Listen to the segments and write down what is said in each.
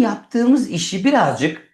yaptığımız işi birazcık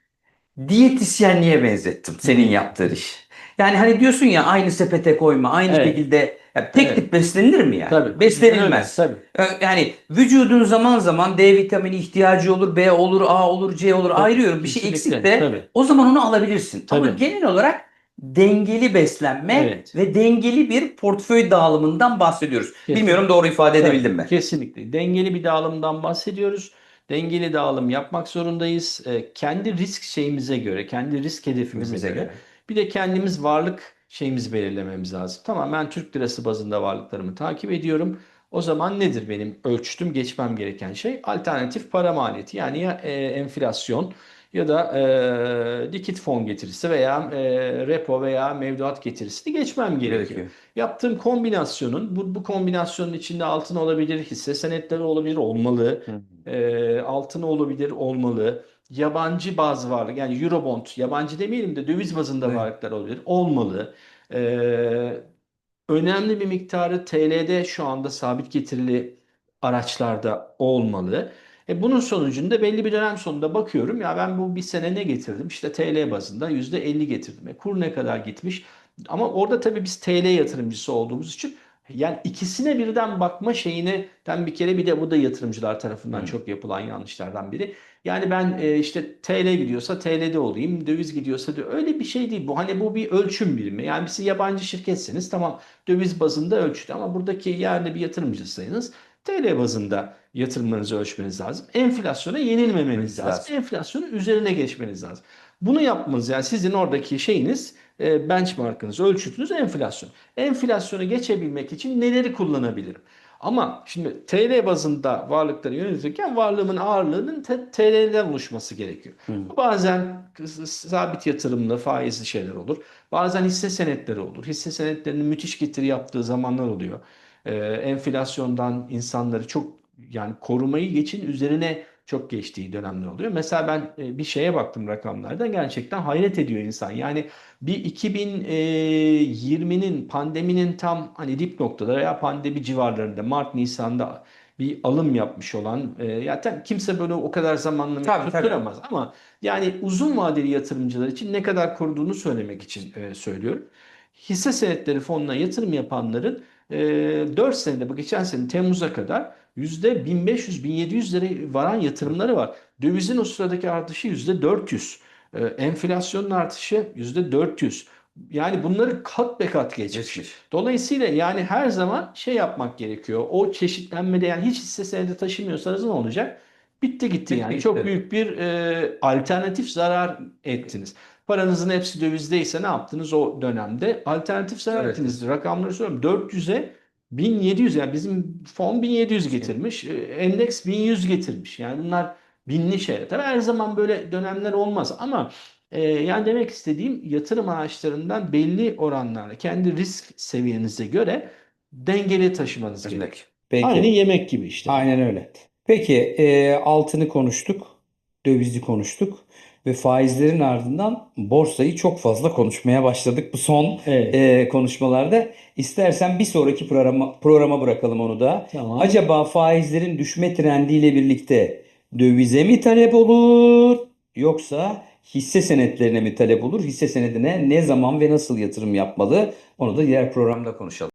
diyetisyenliğe benzettim senin yaptığın iş. Yani hani diyorsun ya aynı sepete koyma, aynı Evet. şekilde ya tek Evet. tip beslenir mi yani? Tabii. Beslenilmez. Öyle, tabii. Yani vücudun zaman zaman D vitamini ihtiyacı olur, B olur, A olur, C olur. Tabii, Ayırıyorum. Bir şey eksik de tabii. o zaman onu alabilirsin. Ama Tabii. genel olarak dengeli beslenme Evet. ve dengeli bir portföy dağılımından bahsediyoruz. Kesinlikle. Bilmiyorum doğru ifade edebildim mi? Kesinlikle. Dengeli bir dağılımdan bahsediyoruz. Dengeli dağılım yapmak zorundayız. Ee, kendi risk şeyimize göre, kendi risk hedefimize göre. Bir de kendimiz varlık şeyimizi belirlememiz lazım. Tamam ben Türk lirası bazında varlıklarımı takip ediyorum. O zaman nedir benim ölçtüm geçmem gereken şey? Alternatif para maliyeti. Yani ya e, enflasyon ya da e, likit fon getirisi veya e, repo veya mevduat getirisini geçmem gerekiyor. Gerekiyor. Yaptığım kombinasyonun bu, bu kombinasyonun içinde altın olabilir, hisse senetleri olabilir, olmalı. E, altın olabilir, olmalı. Yabancı bazı varlık yani Eurobond, yabancı demeyelim de döviz bazında Evet. varlıklar olabilir, olmalı. E, önemli bir miktarı TL'de şu anda sabit getirili araçlarda olmalı. E bunun sonucunda belli bir dönem sonunda bakıyorum ya ben bu bir sene ne getirdim? İşte TL bazında %50 getirdim. E kur ne kadar gitmiş? Ama orada tabii biz TL yatırımcısı olduğumuz için yani ikisine birden bakma şeyine den bir kere bir de bu da yatırımcılar tarafından Hı. çok yapılan yanlışlardan biri. Yani ben e, işte TL gidiyorsa TL'de olayım, döviz gidiyorsa da öyle bir şey değil bu. Hani bu bir ölçüm birimi. Yani siz yabancı şirketsiniz tamam döviz bazında ölçütü ama buradaki yerli bir yatırımcısınız. TL bazında yatırımlarınızı ölçmeniz lazım. Enflasyona yenilmemeniz Lazım. lazım. Enflasyonun üzerine geçmeniz lazım. Bunu yapmanız yani sizin oradaki şeyiniz e, benchmarkınız, ölçütünüz enflasyon. Enflasyonu geçebilmek için neleri kullanabilirim? Ama şimdi TL bazında varlıkları yönetirken varlığımın ağırlığının TL'den oluşması gerekiyor. Bu Bazen sabit yatırımlı, faizli şeyler olur. Bazen hisse senetleri olur. Hisse senetlerinin müthiş getiri yaptığı zamanlar oluyor. Ee, enflasyondan insanları çok yani korumayı geçin üzerine çok geçtiği dönemler oluyor. Mesela ben e, bir şeye baktım rakamlardan gerçekten hayret ediyor insan. Yani bir 2020'nin pandeminin tam hani dip noktada veya pandemi civarlarında Mart Nisan'da bir alım yapmış olan e, ya tabii kimse böyle o kadar zamanla Tabii, tabii. tutturamaz ama yani uzun vadeli yatırımcılar için ne kadar koruduğunu söylemek için e, söylüyorum. Hisse senetleri fonuna yatırım yapanların e, 4 senede bu geçen sene Temmuz'a kadar %1500-1700 liraya varan yatırımları var. Dövizin o sıradaki artışı %400. E, enflasyonun artışı %400. Yani bunları kat be kat. Geçmiş. Dolayısıyla yani her zaman şey yapmak gerekiyor. O çeşitlenmede yani hiç hisse senedi taşımıyorsanız ne olacak? Bitti gitti Bitti yani. gitti. Çok büyük bir e, alternatif zarar ettiniz. Paranızın hepsi dövizdeyse ne yaptınız o dönemde? Alternatif zarar Evet. Rakamları söylüyorum. 400'e 1700 yani bizim fon 1700 getirmiş. e, Endeks 1100 getirmiş. Yani bunlar binli şeyler. Tabii her zaman böyle dönemler olmaz ama e, yani demek istediğim yatırım araçlarından belli oranlarla kendi risk seviyenize göre dengeli taşımanız gerekiyor. Peki. Aynı yemek gibi işte. Aynen öyle. Peki e, altını konuştuk, dövizi konuştuk ve faizlerin ardından borsayı çok fazla konuşmaya başladık bu son Evet. e, konuşmalarda. İstersen bir sonraki programa, programa bırakalım onu da. Tamam. Acaba faizlerin düşme trendiyle birlikte dövize mi talep olur yoksa hisse senetlerine mi talep olur? Hisse senedine ne zaman ve nasıl yatırım yapmalı? Onu da diğer programda konuşalım.